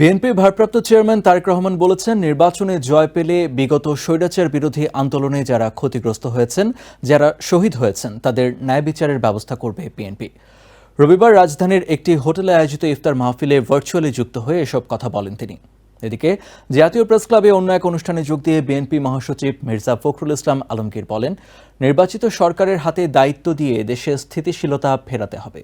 BNP ভারপ্রাপ্ত chairman Tarique Rahman বলেছেন, নির্বাচনে জয় পেলে বিগত স্বৈরাচার বিরোধী আন্দোলনে যারা ক্ষতিগ্রস্ত হয়েছেন, যারা শহীদ হয়েছেন, তাদের ন্যায় বিচারের ব্যবস্থা করবে বিএনপি। রবিবার রাজধানীর একটি হোটেলে আয়োজিত ইফতার মাহফিলে ভার্চুয়ালি যুক্ত হয়ে এসব কথা বলেন তিনি। এদিকে, জাতীয় প্রেস ক্লাবে অন্য এক অনুষ্ঠানে যোগ দিয়ে বিএনপি মহাসচিব মির্জা ফখরুল ইসলাম আলমগীর বলেন, নির্বাচিত সরকারের হাতে দায়িত্ব দিয়ে দেশে স্থিতিশীলতা ফেরাতে হবে।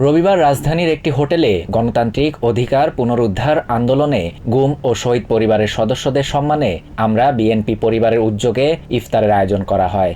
রবিবার রাজধানীর একটি হোটেলে গণতান্ত্রিক অধিকার পুনরুদ্ধার আন্দোলনে গুম ও শহীদ পরিবারের সদস্যদের সম্মানে আমরা বিএনপি পরিবারের উদ্যোগে ইফতারের আয়োজন করা হয়।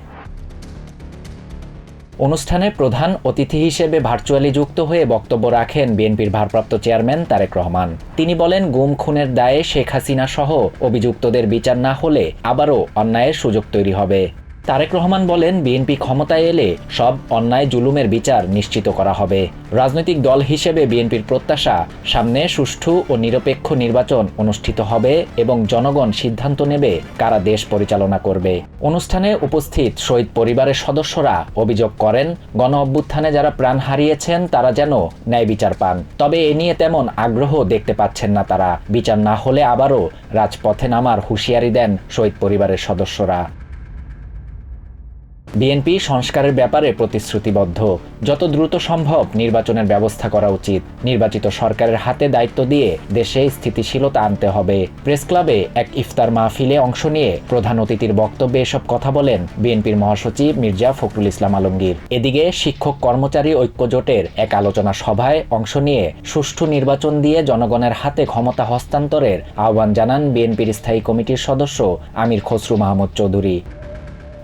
অনুষ্ঠানে প্রধান অতিথি হিসেবে ভার্চুয়ালি যুক্ত হয়ে বক্তব্য রাখেন বিএনপির ভারপ্রাপ্ত চেয়ারম্যান তারেক রহমান। তিনি বলেন, গুম খুনের দায়ে শেখ হাসিনা সহ অভিযুক্তদের বিচার না হলে আবারও অন্যায়ের সুযোগ তৈরি হবে। তারেক রহমান বলেন, বিএনপি ক্ষমতায় এলে সব অন্যায় জুলুমের বিচার নিশ্চিত করা হবে। রাজনৈতিক দল হিসেবে বিএনপির প্রত্যাশা, সামনে সুষ্ঠু ও নিরপেক্ষ নির্বাচন অনুষ্ঠিত হবে এবং জনগণ সিদ্ধান্ত নেবে কারা দেশ পরিচালনা করবে। অনুষ্ঠানে উপস্থিত শহীদ পরিবারের সদস্যরা অভিযোগ করেন গণ অভ্যুত্থানে যারা প্রাণ হারিয়েছেন তারা যেন ন্যায় বিচার পান। তবে এ নিয়ে তেমন আগ্রহ দেখতে পাচ্ছেন না তারা। বিচার না হলে আবারও রাজপথে নামার হুঁশিয়ারি দেন শহীদ পরিবারের সদস্যরা। বিএনপি সংস্কারের ব্যাপারে প্রতিশ্রুতিবদ্ধ। যত দ্রুত সম্ভব নির্বাচনের ব্যবস্থা করা উচিত। নির্বাচিত সরকারের হাতে দায়িত্ব দিয়ে দেশে স্থিতিশীলতা আনতে হবে। প্রেস ক্লাবে এক ইফতার মাহফিলে অংশ নিয়ে প্রধান অতিথির বক্তব্যে এসব কথা বলেন বিএনপির মহাসচিব মির্জা ফখরুল ইসলাম আলমগীর। এদিকে শিক্ষক কর্মচারী ঐক্য জোটের এক আলোচনা সভায় অংশ নিয়ে সুষ্ঠু নির্বাচন দিয়ে জনগণের হাতে ক্ষমতা হস্তান্তরের আহ্বান জানান বিএনপির স্থায়ী কমিটির সদস্য আমির খসরু Mahmud Chowdhury.